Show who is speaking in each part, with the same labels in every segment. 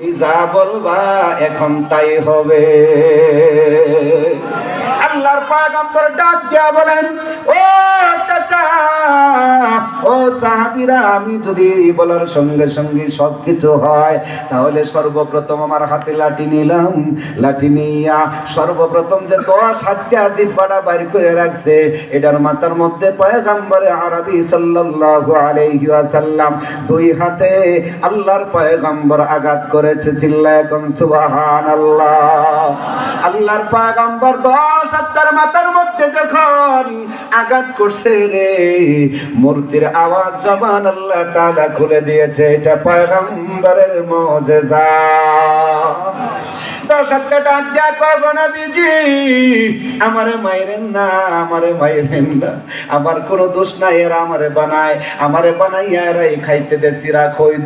Speaker 1: যা বলবা এখন তাই হবে। আল্লাহর ডাক দিয়া বলেন, ও চাচা, ও সাহাবীরা, আমি যদি বলার সঙ্গে সঙ্গে সবকিছু হয়, তাহলে সর্বপ্রথম আমার হাতে লাঠি নিলাম, লাঠি নিয়া সর্বপ্রথম যে দশ হাতকে আজিব বাড়া বাইর করে রাখছে, এটার মাথার মধ্যে পয়গাম্বরে আরবি সাল্লাল্লাহু আলাইহি ওয়াসাল্লাম দুই হাতে আল্লাহর পয়গাম্বর আঘাত করেছে, চিল্লায় কোন সুবহানাল্লাহ। আল্লাহর পয়গাম্বর দশ হাতের মাথার মধ্যে যখন আঘাত করছে রে, মূর্তির আওয়াজ জবান আল্লাহ তাআলা খুলে দিয়েছে, এটা পয়গাম্বরের মুজিজা। নবীজি। আমারে না আমারে না। আমার দোষ এরা আমারে বানায়। আমারে বানাইয়া খাইতে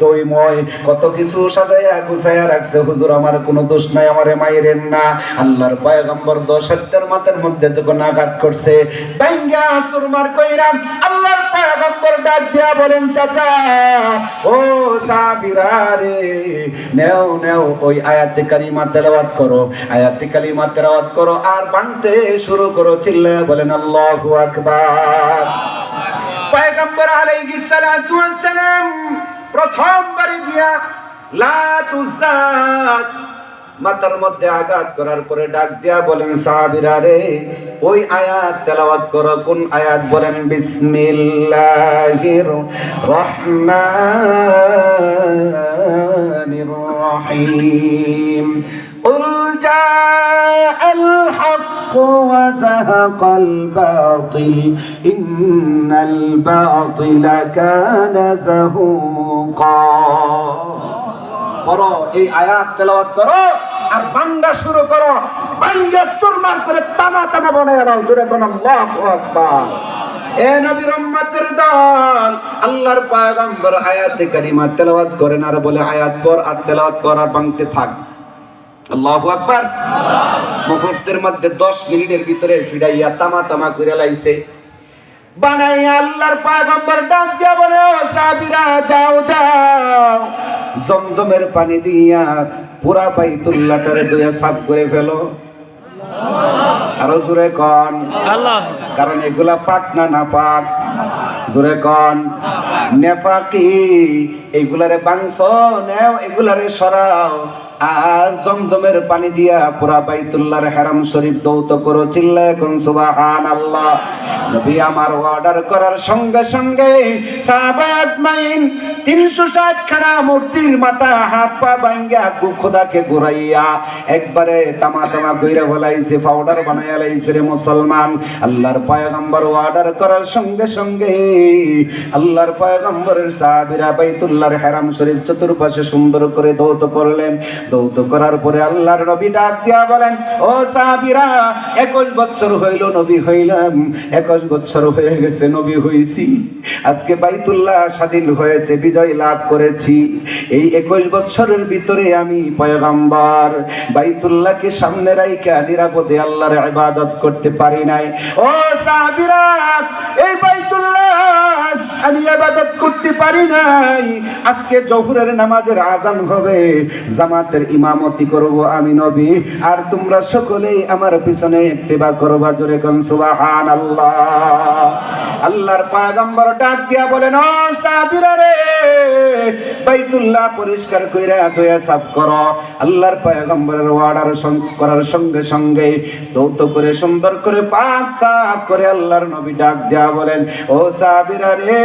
Speaker 1: দই ময় কত কিছু সাজাইয়া গুছাইয়া রাখছে, হুজুর, আমার দোষ নাই, আমারে না। আল্লাহর পয়গম্বর দশ মাথার মধ্যে যখন আঘাত করছে সুরমার কইরাম আল্লাহর পয়গম্বর ডাক দিয়া বলেন, চাচা, ও নেও নেও, ওই আয়াতে কারিমা তেলাওয়াত করো, আয়াতে কারিমা তেলাওয়াত করো, আর বানতে শুরু করো, চিল্লায় বলেন, আল্লাহু আকবার। পয়গম্বর আলাইহিস সালাতু ওয়াস সালাম প্রথম বাড়ি দিয়া, লা তুজাত মাথার মধ্যে আঘাত করার পরে ডাক দিয়া বলেন, সাহাবীরা রে, ওই আয়াত তেলাওয়াত করো। কোন আয়াত? বলেন, বিসমিল্লাহির রহমানির রহিম। قل جاء الحق وزهق الباطل إن الباطل كان زهوقا করো এই আয়াত তেলাওয়াত করো আর বাংলা শুরু করো বাংলা চুরমার করে তামা তামা বানায় দাও জোরে কোন আল্লাহু আকবার এ নবীর উম্মতের দল আল্লাহর পয়গম্বর আয়াতে কারিমা তেলাওয়াত করেন আর বলে আয়াত পর আর তেলাওয়াত কর আর বাংতে থাক আল্লাহু আকবার। মুহূর্তের মধ্যে 10 মিনিটের ভিতরে ফিরাইয়া তামা তামা করে লাইছে। বানাইয়া আল্লাহর পয়গম্বর ডাক দিয়া বলে ও সাবিরা যাও যাও। জমজমের পানি দিয়া পুরা বাইতুল্লাহটারে দুয়া সাফ করে ফেলো। আরও জোরে কন।
Speaker 2: আল্লাহ।
Speaker 1: কারণ এগুলা পাক না না পাক? জোরে কন। নেপাকি এগুলারে বাংশ নেও এগুলারে সরাও। আর জমজমের পানি দিয়া পুরা বাইতুল্লাহর হেরাম শরীফ দৌত করো চিল্লায় কোন সুবাহান আল্লাহ নবী আমার অর্ডার করার সঙ্গে সঙ্গে সাহাবা আজমাইন তিনশো ষাট খানা মূর্তির মাথা, হাত পা ভাঙ্গা খোদাকে ঘুরাইয়া একবারে তামা তামা কইরা বলাইছে পাউডার বানাইয়া লাইছে রে মুসলমান। আল্লাহর পয়গম্বর অর্ডার করার সঙ্গে সঙ্গে আল্লাহর পয়গম্বরের সাহাবীরা বাইতুল্লাহর হেরাম শরীফ চতুর্পাশে সুন্দর করে দৌত করলেন। আজকে বাইতুল্লাহ স্বাধীন হয়েছে, বিজয় লাভ করেছি। এই একুশ বছরের ভিতরে আমি পয়গম্বর। বাইতুল্লাহকে সামনে রাইখা নিরাপদে আল্লাহর ইবাদত করতে পারি নাই। ও সাহাবীরা, এই বাইতুল্লাহ আমি ইবাদত করতে পারি নাই। আজকে জহুরের নামাজের আজান হবে। জামাতের ইমামতি করব আমি নবী। আর তোমরা সকলেই আমার পিছনে ইত্তেবা করবা জোরে কোন, সুবহানাল্লাহ। আল্লাহর পয়গম্বর ডাক দিয়া বলেন, ও বাইতুল্লাহ পরিষ্কার কইরা দয়া সাফ করো। আল্লাহর পয়গম্বরের অর্ডার করার সঙ্গে সঙ্গে দৌত করে সুন্দর করে পাক সাফ করে আল্লাহর নবী ডাক দিয়া বলেন, ও সাহাবীরা রে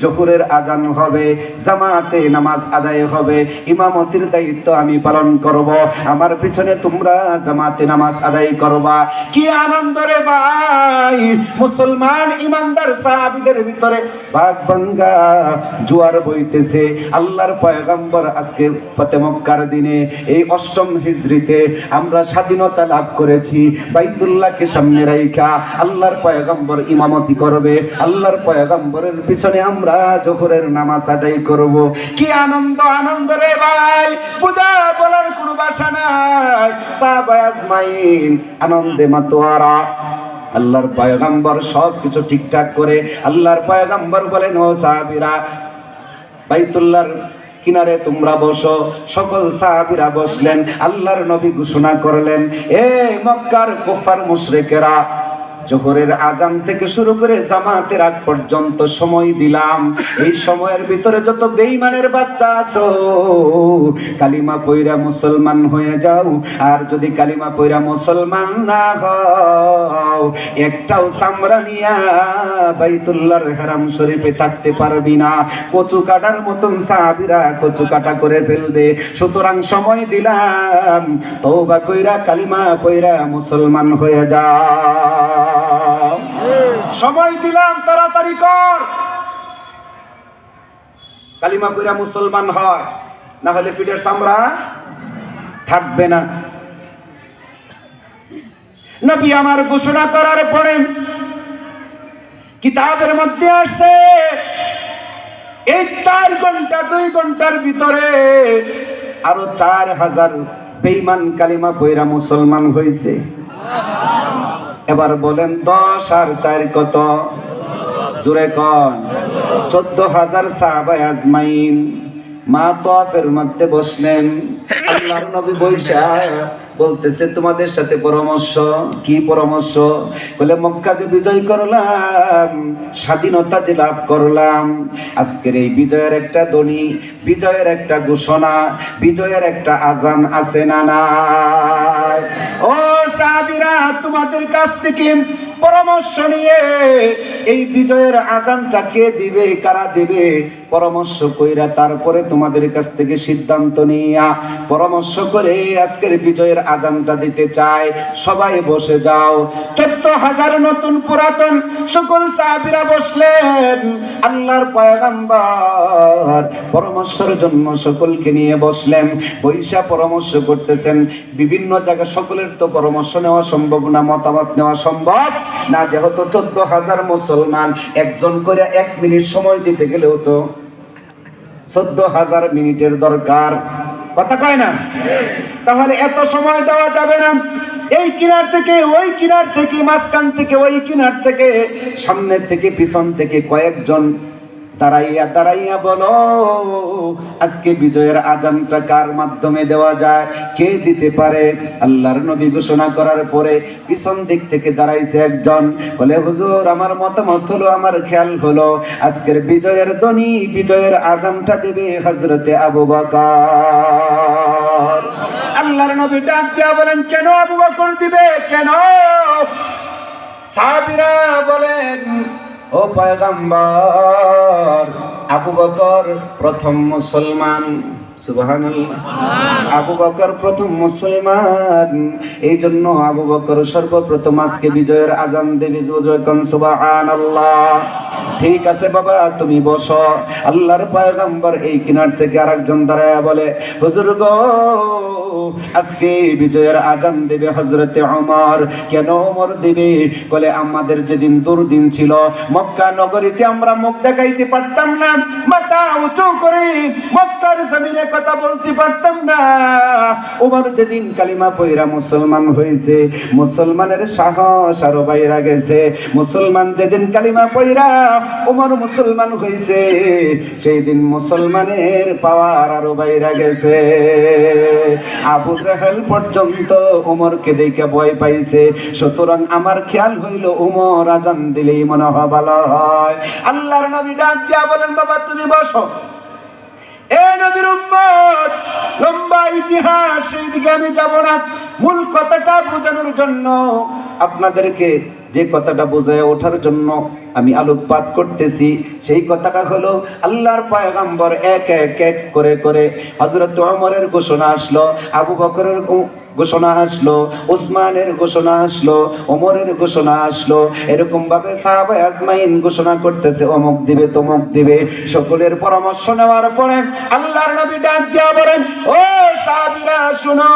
Speaker 1: জহুরের আজান হবে, জামাতে নামাজ আদায় হবে, ইমামতির দায়িত্ব আমি পালন করব। আমার পিছনে তোমরা জামাতে নামাজ আদায় করবা। কি আনন্দ রে ভাই! মুসলমান ইমানদার সাহাবীদের ভিতরে ভাগ ভাঙ্গা জুয়ার বইতেছে। আল্লাহর পয়গম্বর আজকে ফতে মক্কার দিনে এই অষ্টম হিজরিতে আমরা স্বাধীনতা লাভ করেছি। বাইতুল্লাহকে সামনে রাইখা আল্লাহর পয়গম্বর ইমামতি করবে। আল্লাহর পয়গম্বরের পিছনে আমরা জোহরের নামাজ আদায় করব। কি আনন্দ আনন্দ রে ভাই। পূজা বলার কোনো বাসা নাই। সাহাবায়ে আজমাইন, আনন্দে মাতোয়ারা। আল্লাহর পয়গম্বর সব কিছু ঠিকঠাক করে, আল্লাহর পয়গম্বর বলেন, ও সাহাবীরা, বাইতুল্লাহর কিনারে তোমরা বসো। সকল সাহাবীরা বসলেন, আল্লাহর নবী ঘোষণা করলেন, এ মক্কার কুফার মুশরিকেরা জোহরের আজান থেকে শুরু করে জামাতের আগ পর্যন্ত সময় দিলাম। এই সময়ের ভিতরে যত বেঈমানের বাচ্চা আছো, কালিমা পইরা মুসলমান হয়ে যাও। আর যদি কালিমা পইরা মুসলমান না হও, একটাও চামড়া নিয়া বাইতুল্লাহর হারাম শরীফে থাকতে পারবি না। কচু কাটার মতন সাহাবিরা কচু কাটা করে ফেলবে। সুতরাং সময় দিলাম। তওবা কইরা কালিমা পইরা মুসলমান হয়ে যাও। সময় দিলাম, তাড়াতাড়ি কর। কালিমা পইরা মুসলমান হয়, না হলে পিঠের চামড়া থাকবে না। নবী আমার ঘোষণা করার পরে কিতাবের মধ্যে আসছে, এই চার ঘণ্টা, দুই ঘণ্টার ভিতরে আরও চার হাজার বেইমান কালিমা পইরা মুসলমান হয়েছে এবার বলেন দশ আর চার কত? জুড়ে কন। চোদ্দ হাজার সাহাবাই আজমাইন। মা তফের মধ্যে বসলেন। আল্লাহর নবী বৈশা বলতেছে, তোমাদের সাথে পরামর্শ, কি পরামর্শ? বলে, মক্কা যে বিজয় করলাম, স্বাধীনতা যে লাভ করলাম, আজকের এই বিজয়ের একটা দনি বিজয়ের একটা ঘোষণা, বিজয়ের একটা আজান আছে না নাই? ও সাহাবীরা, তোমাদের কাছ থেকে পরামর্শ নিয়ে এই বিজয়ের আজানটা কে দিবে, কারা দিবে? পরামর্শ কইরা তারপরে তোমাদের কাছ থেকে সিদ্ধান্ত নিয়া পরামর্শ করে আজকের বিজয়ের আজানটা দিতে চাই সবাই বসে যাও। চোদ্দ হাজার নতুন পুরাতন সকল সাহাবীরা বসলেন। আল্লাহর পয়গাম্বার পরামর্শের জন্য সকলকে নিয়ে বসলেন। বৈশা পরামর্শ করতেছেন, বিভিন্ন জায়গায় সকলের তো পরামর্শ নেওয়া সম্ভব না, মতামত নেওয়া সম্ভব না। যেহেতু চোদ্দ হাজার মুসলমান, একজন করে এক মিনিট সময় দিতে গেলেও তো চোদ্দ হাজার মিনিটের দরকার। কথা কয় না? তাহলে এত সময় দেওয়া যাবে না। এই কিনার থেকে, ওই কিনার থেকে, মাঝখান থেকে, ওই কিনার থেকে সামনের থেকে, পিছন থেকে কয়েকজন দাঁড়াইয়া দাঁড়াইয়া বলো, আজকে বিজয়ের আজানটা কার মাধ্যমে দেওয়া যায়? কে দিতে পারে? আল্লাহর নবী ঘোষণা করার পরে পিছন দিক থেকে দাঁড়াইছে একজন। বলে, হুজুর, আমার মতামত হলো, আমার খেয়াল হলো, আজকের বিজয়ের ধ্বনি, বিজয়ের আজানটা দেবে হজরতে আবু বকর। আল্লাহর নবী ডাক দিয়া বলেন, কেন আবু বকর দিবে? কেন? সাহাবীরা বলেন ও পায়গাম্বার আবু বকর প্রথম মুসলমান। প্রথম মুসলমান। এই জন্য আবু বকর সর্বপ্রথম আজকে বিজয়ের আজান দেবে যখন সুবহানাল্লাহ। ঠিক আছে বাবা, তুমি বসো। আল্লাহর পয়গম্বর এই কিনার থেকে আরেকজন দাঁড়ায় বলে, হুজুর গো, আজকে বিজয়ের আজান দেবে হজরতে অমর কেন অমর দেবে? বলে, আমাদের যেদিন দুর্দিন ছিল, মক্কা নগরীতে আমরা মুখ দেখাইতে পারতাম না। মাথা উঁচু করে মক্কার জমিনে কথা বলতে পারতাম না। ওমর যেদিন কালিমা পয়রা মুসলমান হয়েছে, মুসলমানের সাহস আরও বাইরা গেছে। মুসলমান যেদিন কালিমা পয়রা ওমর মুসলমান হয়েছে সেই দিন মুসলমানের পাওয়ার আরও বাইরা গেছে। আবু জাহেল পর্যন্ত ওমরকে দেখে ভয় পাইছে। সুতরাং আমার খেয়াল হইল ওমর আজান দিলেই মনে হয় ভালো হয়। আল্লাহর নবী ডাক দিয়া বলেন, বাবা, তুমি বসো। এ ইতিহাস সেই দিকে আমি যাব না। কথাটা বোঝানোর জন্য আপনাদেরকে যে কথাটা বোঝায় ওঠার জন্য আমি আলোকপাত করতেছি। সেই কথাটা হলো আল্লাহর পয়গাম্বর এক এক এক করে করে হজরত ওমরের ঘোষণা আসলো, আবু বকরের ঘোষণা আসলো ওসমানের ঘোষণা আসলো, ওমরের ঘোষণা আসলো। এরকম ভাবে সাহাবাই আজমাইন ঘোষণা করতেছে, অমুক দিবে, তমুক দিবে। সকলের পরামর্শ নেওয়ার পরে আল্লাহর নবী ডাক দিয়া বলেন, ও সাহাবীরা, শুনো,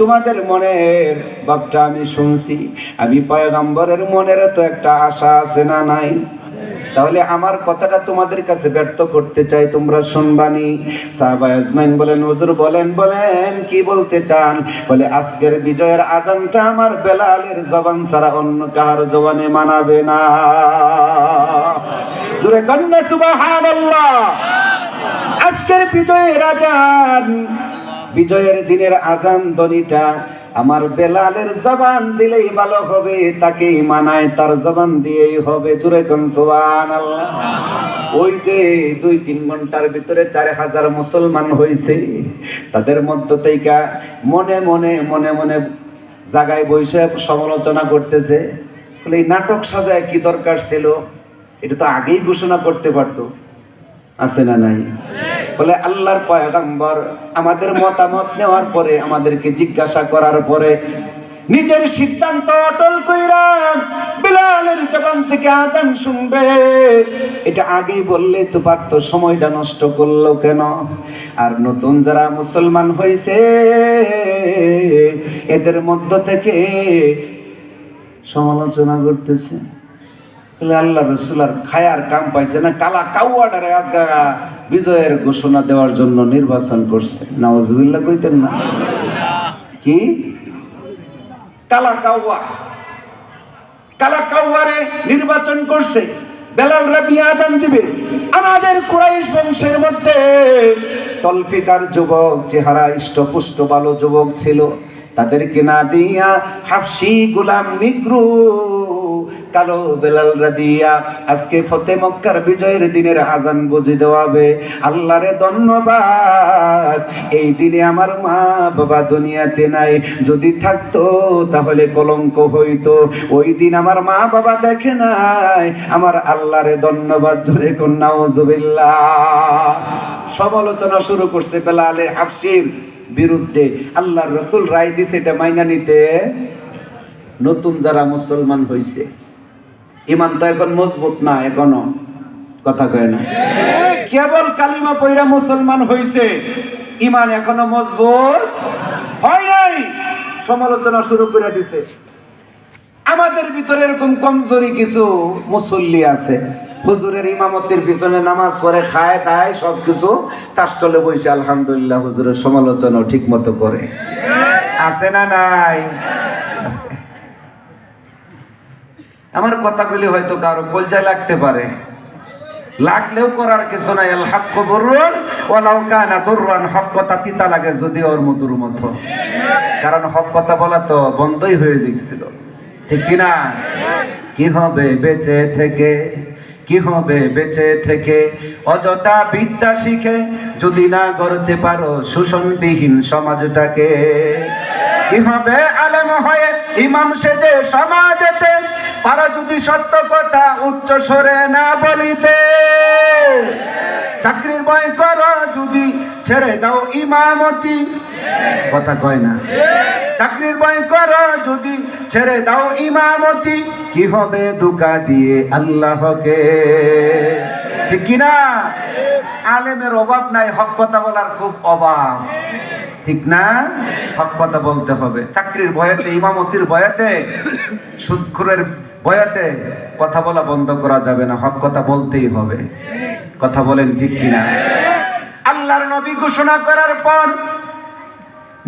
Speaker 1: তোমাদের মনের ভাবটা আমি শুনছি। আমি পয়গম্বরের মনের তো একটা আশা আছে না নাই? তাহলে আমার কথাটা তোমাদের কাছে ব্যর্থ করতে চাই, তোমরা শুনবানি সাহাবা বলেন, হুজুর বলেন বলেন, কি বলতে চান? বলে, আজকের বিজয়ের আজানটা আমার বেলালের জবান ছাড়া অন্য কাহার জবানে মানাবে না। জোরে কন্যা, সুবহানাল্লাহ। আজকের বিজয়ের আজান, বিজয়ের দিনের আজান ধ্বনিটা আমার বেলালের জবান দিলেই ভালো হবে তাকে মানায় তার জবান দিয়েই হবে। জুড়ে কোন সুবহানাল্লাহ। ওই যে দুই তিন ঘণ্টার ভিতরে চার হাজার মুসলমান হয়েছে তাদের মধ্য থেকে মনে মনে মনে মনে জায়গায় বসে সমালোচনা করতেছে। বলে, এই নাটক সাজায় কি দরকার ছিল? এটা তো আগেই ঘোষণা করতে পারতো। আছে না নাই? বলে, আল্লাহর পয়গম্বর, আমাদের মতামত নেওয়ার পরে, আমাদেরকে জিজ্ঞাসা করার পরে, নিজের সিদ্ধান্ত অটল কইরা বিলালের জবান থেকে আজান শুনবে। এটা আগেই বললে তো পারতো, সময়টা নষ্ট করল কেন? আর নতুন যারা মুসলমান হয়েছে এদের মধ্য থেকে সমালোচনা করতেছে। আল্লাহ রসুল, আর খায়ার কাম পাইছে না, কালা কাউয়াডারে আজগা বিজয়ের ঘোষণা দেওয়ার জন্য নির্বাচন করছে। নওয়াজুবিল্লাহ কইতেন না। কি? কালা কাউয়া কালা নির্বাচন করছে। বেলাল রাতি আজান দিবে। আমাদের কুরাইশ বংশের মধ্যে তলফিকার যুবক, চেহারা ইষ্টপুষ্ট, ভালো যুবক ছিল। তাদেরকে না দিয়া হাফসি, গোলাম, নিগ্রু কালো বেলাল রাদিয়া আজকে ফতে মক্কার বিজয়ের দিনের আজান বুঝে দেওয়াবে। আল্লাহরে ধন্যবাদ। এই দিনে আমার মা বাবা দুনিয়াতে নাই। যদি থাকতো তাহলে কলঙ্ক হইতো। ওই দিন আমার মা বাবা দেখে নাই। আমার আল্লাহরে ধন্যবাদ। জোরে কন্যা সমালোচনা শুরু করছে বেলালে হাফসির বিরুদ্ধে। আল্লাহর রসুল রায় দিছে এটা মাইনা নিতে। নতুন যারা মুসলমান হইছে। ইমান তো এখন মজবুত না, এখনও। কথা কয় না। কেবল কালিমা পইরা মুসলমান হইছে, ইমান এখনও মজবুত হয় নাই। সমালোচনা শুরু করে দিছে। আমাদের ভিতরে এরকম কমজোরি কিছু মুসল্লি আছে। হুজুরের ইমামতির পিছনে নামাজ পড়ে, খায়, দায় সব কিছু চাষটলে বসে আলহামদুলিল্লাহ, হুজুরের সমালোচনা ঠিক মতো করে। আছে না নাই? আছে। আমার কথাগুলি হয়তো কারও কলজায় লাগতে পারে। লাগলেও করার কিছু নাই, আল হক বরুন ওলাও কানা দুররান, হক কথা তিতা লাগে যদি ওর মধুর মতো। কারণ হক কথা বলা তো বন্ধই হয়ে গেছিল ঠিক কিনা কি হবে বেঁচে থেকে? কি হবে বেঁচে থেকে? অযথা বিদ্যা শিখে যদি না গড়তে পারো শোষণবিহীন সমাজটাকে। কি হবে? আলেম হয়ে ইমাম সেজে সমাজেতে পারো যদি সত্য কথা উচ্চ স্বরে না বলিতে। চাকরির ভয় করো, যদি ছেড়ে দাও ইমামতি। কথা কয় না। চাকরির ভয় করো, যদি ছেড়ে দাও ইমামতি। কি হবে দুকা দিয়ে আল্লাহকে? ঠিক কিনা? আলেমের অভাব নাই, হক কথা বলার খুব অভাব। ঠিক না? হক কথা বলতে হবে। চাকরির ভয়েতে, ইমামতির ভয়েতে সুদখুরের ভয়েতে কথা বলা বন্ধ করা যাবে না। হক কথা বলতেই হবে। কথা বলেন ঠিক কিনা? আল্লাহর নবী ঘোষণা করার পর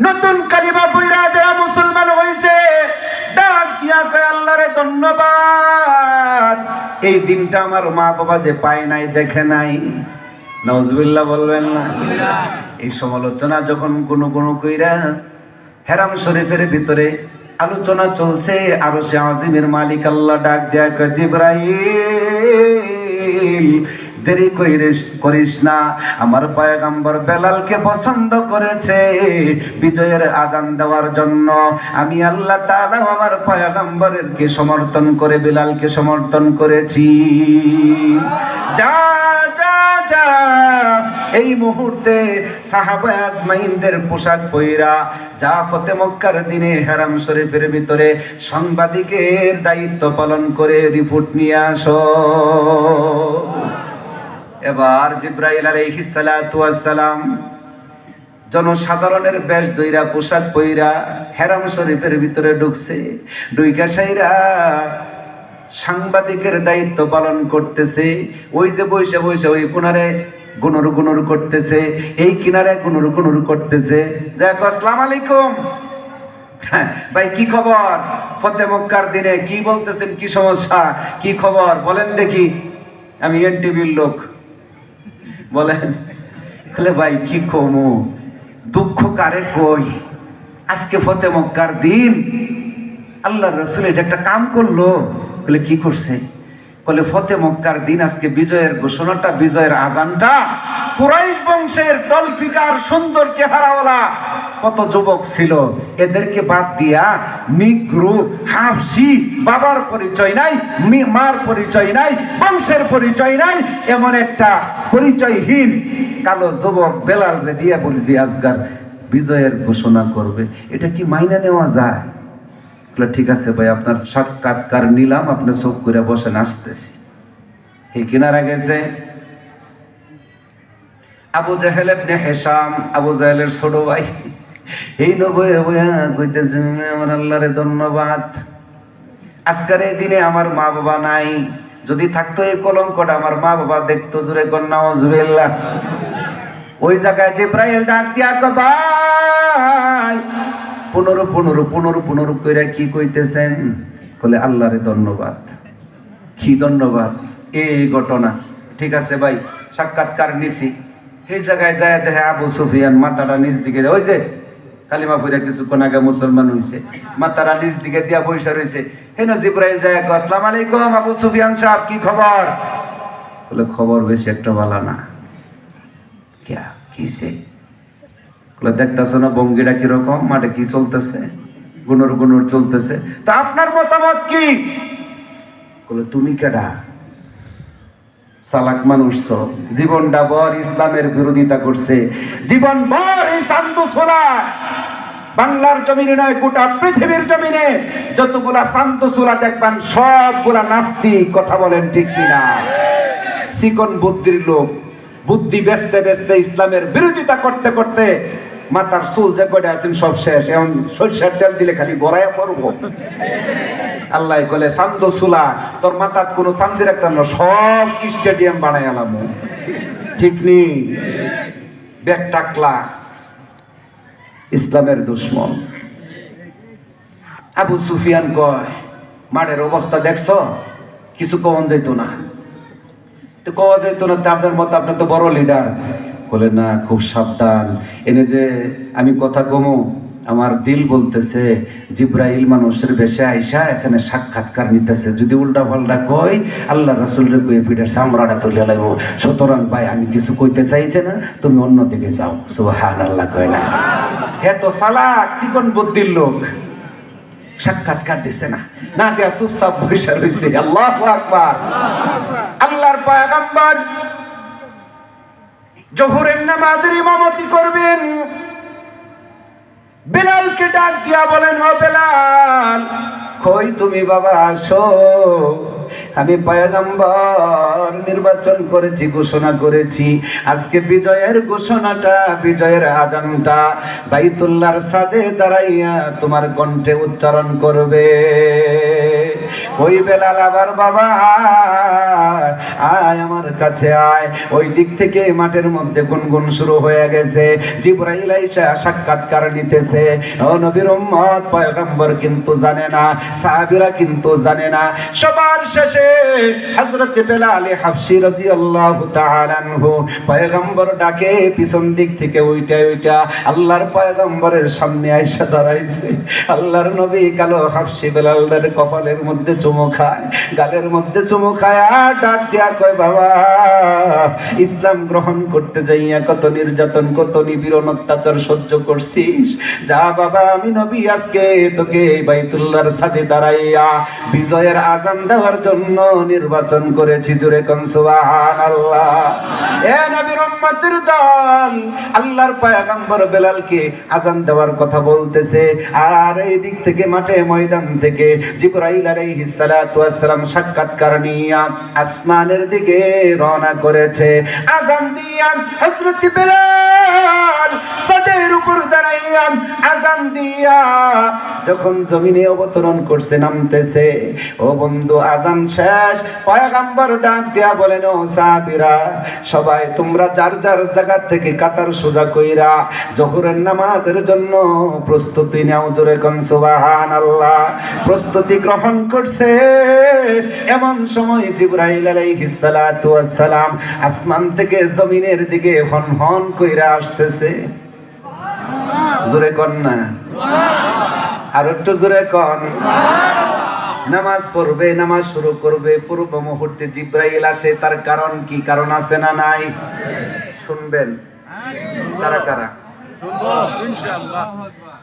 Speaker 1: নতুন কালিমা বইরা যারা মুসলমান হয়েছে ডাক দিয়া কয়, আল্লাহরে ধন্যবাদ। এই দিনটা আমার মা বাবা যে পায় নাই, দেখে নাই। নজবিল্লাহ বলবেন না। এই সমালোচনা যখন কোনো কোনো কইরা হেরাম শরীফের ভিতরে আলোচনা চলছে, আরও সে আজিমের মালিক আল্লাহ ডাক দেয়া জিব্রাইল, দেরি করিস না। আমার পয়গাম্বর বেলালকে পছন্দ করেছে বিজয়ের আজান দেওয়ার জন্য। আমি আল্লাহ তাআলা আমার পয়গাম্বরের কে সমর্থন করে, বেলালকে সমর্থন করেছি। যা যা এই মুহূর্তে সাহাবা আজমাইনদের পোশাক পইরা যা ফতে মক্কার দিনে হারাম শরীফের ভিতরে সাংবাদিকের দায়িত্ব পালন করে রিপোর্ট নিয়ে আসো। এবার জিব্রাইল আলাইহিস সালাতু ওয়াস সালাম জনসাধারণের বেশ দইরা পোশাক পইরা হেরাম শরীফের ভিতরে ঢুকছে। ডুইকা সাইরা সাংবাদিকের দায়িত্ব পালন করতেছে। ওই যে বৈশা বৈশা ওই কোনারে গুনুর গুনুর করতেছে এই কিনারে গুনুর গুনুর করতেছে। দেখ আসসালাম আলাইকুম। হ্যাঁ, ভাই কি খবর? ফতে মক্কার দিনে কি বলতেছেন কি সমস্যা? কি খবর? বলেন দেখি। আমি এনটিভির লোক। বলেন। তাহলে ভাই কি কমু? দুঃখ কারে কই? আজকে ফতে মক্কার দিন। আল্লাহ রসুল এটা একটা কাম করল। বলে কি করছে? বলে, ফতে মক্কার দিন আজকে বিজয়ের ঘোষণাটা, বিজয়ের আজানটা। কুরাইশ বংশের টলফিকার সুন্দর চেহারাওয়ালা কত যুবক ছিল, এদেরকে বাদ দিয়া নিগ্রু হাফসি, বাবার পরিচয় নাই মার পরিচয় নাই, বংশের পরিচয় নাই, এমন একটা পরিচয়হীন কালো যুবক বেলাল দিয়া বলছি আজকার বিজয়ের ঘোষণা করবে। এটা কি মাইনা নেওয়া যায়? বলে ঠিক আছে ভাই, আপনার সাক্ষাৎকার নিলাম, আপনি চোখ করে বসেন আসতেছি এই কিনারা গেছে। আবু জাহেল ইবনে হেশাম, আবু জাহেলের ছোট ভাই। এই নবয়ে বয়া কইতেছে, আমার আল্লাহরে ধন্যবাদ। আজকের এই দিনে আমার মা বাবা নাই। যদি থাকতো এই কলঙ্কটা, আমার মা বাবা দেখতো জুড়ে কন্যা ওই জায়গায় জিব্রাইল ডাক দিয়া ভাই পনেরো পনেরো পনেরো পনেরো কইরা কি কইতেছেন? বলে, আল্লাহরে ধন্যবাদ। কি ধন্যবাদ? এই ঘটনা। ঠিক আছে ভাই, সাক্ষাৎকার নিছি। সেই জায়গায় যায় দেখে আবু সুফিয়ান মাথাটা নিচ দিকে ওই যে কালিমা পইরা কিছুক্ষণ আগে মুসলমান হইছে। মাথাটা নিজ দিকে দিয়া বৈশা রয়েছে হেন জিব্রাইল যায় আসসালামু আলাইকুম আবু সুফিয়ান সাহেব, কি খবর? বলে, খবর বেশি একটা ভালো না। ক্যা কিসে দেখতেছো না বঙ্গিটা কীরকম? মাঠে কি চলতেছে? গুনুর গুনুর চলতেছে। তা আপনার মতামত কি? তুমি কেডা? সালাক মানুষ তো। জীবনটা বর ইসলামের বিরোধিতা করছে। জীবন ভর এই সোলা বাংলার জমিনে নয়, গোটা পৃথিবীর জমিনে যতগুলা শান্ত সোলা দেখবেন, সবগুলা নাস্তিক। কথা বলেন ঠিক কিনা? চিকন বুদ্ধির লোক। বুদ্ধি বেচতে বেচতে ইসলামের বিরোধিতা করতে করতে মাথার চুল যে কয়টা আছেন সব শেষ। এখন সরিষার তেল দিলে খালি বড়াইয়া পড়ব আল্লাহ কলে চান্দ চুলা, তোর মাথাত কোনো চান্দি রাখতাম না, সব স্টেডিয়াম বানাই আলাম ঠিক নেই ব্যাগ টাকলা। ইসলামের দুশ্মন। আবু সুফিয়ান কয়, মাঠের অবস্থা দেখছ? কিছু কমন যেত না। তো কওয়া যেত না আপনার মতো আপনার তো বড় লিডার বলে, না, খুব সাবধান। এনে যে আমি কথা কমু, আমার দিল বলতেছে, জিব্রাইল মানুষের বেশে আইসা এখানে সাক্ষাৎকার নিতেছে। যদি উল্টা পাল্টা কই আল্লাহ রাসুলের কয়ে তুলে লাগবো সুতরাং ভাই, আমি কিছু কইতে চাইছে না, তুমি অন্যদিকে যাও। সুবহান আল্লাহ কয় না। এত সালাক, চিকন বুদ্ধির লোক। সাক্ষাৎকার দিছে না। না দেয়া চুপচাপ রয়েছে আল্লাহ আল্লাহর পয়গম্বর জহুরের নামাজের ইমামতি করবেন। বেলালকে ডাক দিয়া বলেন ও বেলাল কই তুমি বাবা আসো। আমি পয়গম্বর নির্বাচন করেছি ঘোষণা করেছি। আজকে বিজয়ের ঘোষণাটা বিজয়ের আজানটা বাইতুল্লাহর সাদে দাঁড়াইয়া তোমার কণ্ঠে উচ্চারণ করবে। ওই বেলাল আবার বাবা? আয়, আয় আমার কাছে আয়। ওই দিক থেকে মাঠের মধ্যে গুনগুন শুরু হয়ে গেছে। জিব্রাইল আইসা সাক্ষাৎকার নিতেছে। ও নবীর উম্মত পয়গম্বর কিন্তু জানে না সাহাবীরা কিন্তু জানে না। সবার শেষে হযরত বেলাল হাবশি রাদিয়াল্লাহু তাআলা আনহু পয়গম্বর ডাকে, পিছন দিক থেকে ওইটা ওইটা আল্লাহর পয়গম্বরের সামনে আইসা দাঁড়াইছে। আল্লাহর নবী কালো হাবশি বেলালদের কপালের মধ্যে চুমু খায়, গালের মধ্যে চুমু খায় ডাক দিয়া কয়, বাবা, ইসলাম গ্রহণ করতে যাইয়া কত নির্যাতন, কত নিপীড়ন অত্যাচার সহ্য করছিস? যা বাবা, আমি নবী আজকে তোকে বাইতুল্লাহর সাথে দাঁড়াইয়া বিজয়ের আজান দেওয়ার জন্য নির্বাচন করেছি জুড়ে কন সুবহানাল্লাহ। এ নবীর উম্মতের দল, আল্লাহর পয়গম্বর বেলালকে আজান দেওয়ার কথা বলতেছে। আর এই দিক থেকে, মাঠে ময়দান থেকে জিবরাইল আলাইহিস সালাতু ওয়াস সালাম সাক্ষাৎকার নিয়া আসমানের দিকে রওনা করেছে। আজান দিয়া হযরত বেলাল সাদের উপর দাঁড়াইয়া আজান দিয়া যখন জমিনে অবতরণ করছে, নামতেছে, ও বন্ধু, আজান শেষ। পয়গাম্বর ডাক দিয়া বলেন ও সাহাবীরা সবাই তোমরা যার যার জায়গা থেকে কাতার সোজা কইরা জোহরের নামাজের জন্য প্রস্তুতি নাও জোরে কন সুবাহান আল্লাহ প্রস্তুতি গ্রহণ করছে। এমন সময় জিবরাইল আলাইহিস সালাতু ওয়াস সালাম আসমান থেকে জমিনের দিকে হন হন কইরা আসতেছে। জোরে কন না? আর একটু জোরে কন। নামাজ পড়বে, নামাজ শুরু করবে, পূর্ব মুহূর্তে জিব্রাইল আসে, তার কারণ কি, কারণ আছে না নাই? শুনবেন। কারা কারা?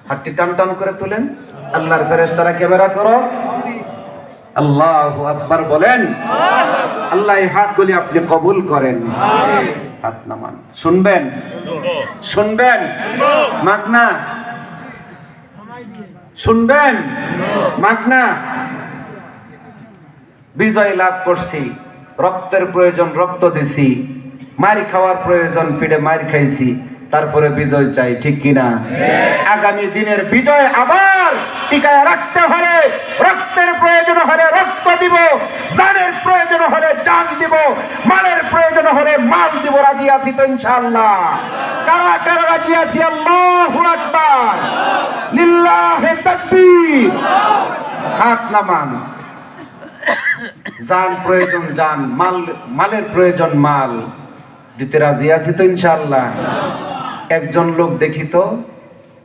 Speaker 1: হাতটি টান টান করে তুলেন। আল্লাহর ফেরেশতারা ক্যামেরা করো। আল্লাহু আকবার বলেন। আল্লাহ এই হাতগুলি আপনি কবুল করেন। হাত নামান। শুনবেন? শুনবেন? মাগনা শুনবেন? মাগনা বিজয় লাভ করছি, রক্তের প্রয়োজন রক্ত দিছি, মার খাওয়ার প্রয়োজন পিঠে মার খাইছি, তারপরে বিজয় চাই, ঠিক কিনা? আগামী দিনের বিজয় আবার টিকায় রাখতে হলে রক্তের প্রয়োজন হলে রক্ত দিব, জানের প্রয়োজন হলে জান দিব, মালের প্রয়োজন হলে মাল দিব, রাজি আছি তো ইনশাআল্লাহ। কারা কারা রাজি আছি? আল্লাহু আকবার। লিল্লাহি তাকবীর। হাত নামান। জান প্রয়োজন যান, মাল, মালের প্রয়োজন মাল। দিতে রাজি আছি তো ইনশাআল্লাহ। একজন লোক দেখি তো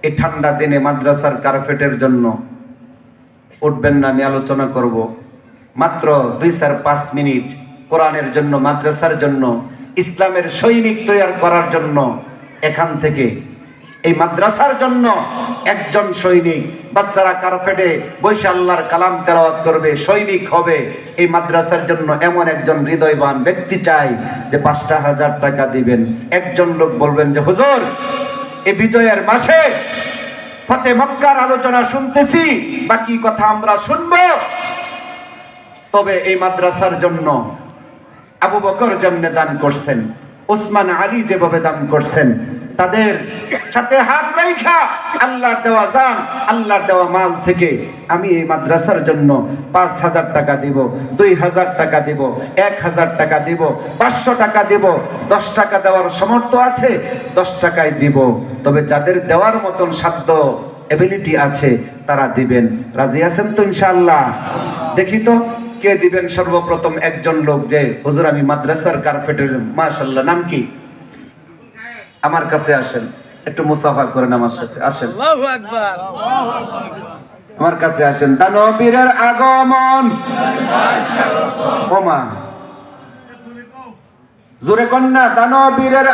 Speaker 1: এই ঠান্ডা দিনে মাদ্রাসার কার্পেটের জন্য। উঠবেন না, আমি আলোচনা করব। মাত্র দুই চার পাঁচ মিনিট কোরআনের জন্য, মাদ্রাসার জন্য, ইসলামের সৈনিক তৈরি করার জন্য, এখান থেকে। এই মাদ্রাসার জন্য একজন সৈনিক বাচ্চারা কার্পেটে বৈশা আল্লাহর কালাম তেলাওয়াত করবে, সৈনিক হবে। এই মাদ্রাসার জন্য এমন একজন হৃদয়বান ব্যক্তি চাই যে পাঁচটা হাজার টাকা দিবেন। একজন লোক বলবেন যে, হুজুর এই বিজয়ের মাসে ফতে মক্কার আলোচনা শুনতেছি, বাকি কথা আমরা শুনব। তবে এই মাদ্রাসার জন্য আবু বকর যেমনে দান করছেন, ওসমান আলী যেভাবে দান করছেন তাদের সাথে হাত রেখা আল্লাহর দেওয়া জান, আল্লাহর দেওয়া মাল থেকে আমি এই মাদ্রাসার জন্য পাঁচ হাজার টাকা দিব, দুই হাজার টাকা দিব, এক হাজার টাকা দিব, পাঁচশো টাকা দিব, দশ টাকা দেওয়ার সমর্থ আছে, দশ টাকায় দিব। তবে যাদের দেওয়ার মতন সাধ্য এবিলিটি আছে, তারা দিবেন। রাজি আছেন তো ইনশাআল্লাহ? দেখি তো, কে দিবেন সর্বপ্রথম একজন লোক যে, হুজুর আমি মাদ্রাসার কার্পেটের মাশাল্লাহ নাম কি? আমার কাছে আসেন একটু মুসাফা করেন আমার সাথে আসেন। আমার কাছে আসেন দানবীরের আগমন। ওমা। জোরে কন্যা দানবীরের